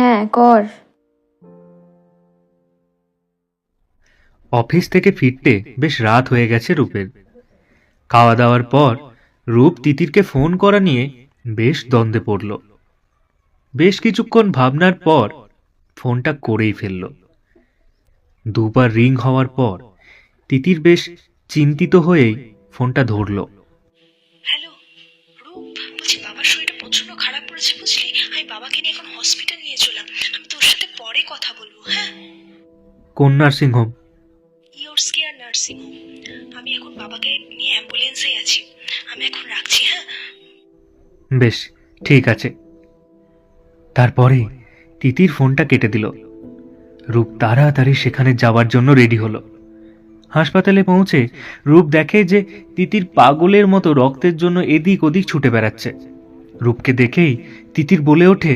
হ্যাঁ কর। অফিস থেকে ফিরতে বেশ রাত হয়ে গেছে রূপের। খাওয়া দাওয়ার পর রূপ তিতিরকে ফোন করা নিয়ে বেশ দ্বন্দ্বে পড়ল। বেশ কিছুক্ষণ ভাবনার পর ফোনটা করেই ফেলল। দুবার রিং হওয়ার পর তিতির বেশ চিন্তিত হয়েই ফোনটা ধরল। হ্যালো রূপ? বলছি বাবার শরীরটা প্রচণ্ড খারাপ করেছে বুঝলি? আমি বাবাকে নিয়ে এখন হসপিটাল নিয়ে চলাম আমি তোর সাথে পরে কথা বলব হ্যাঁ? কোন nursing home yours care nursing home আমি এখন বাবাকে নিয়ে অ্যাম্বুলেন্সেই আছি। আমি এখন রাখছি হ্যাঁ? বেশ ঠিক আছে। তারপরে তিতির ফোনটা কেটে দিল। রূপ তাড়াতাড়ি সেখানে যাওয়ার জন্য রেডি হলো। হাসপাতালে পৌঁছে রূপ দেখে যে তিতির পাগলের মতো রক্তের জন্য এদিক ওদিক ছুটে বেড়াচ্ছে। রূপকে দেখেই তিতির বলে ওঠে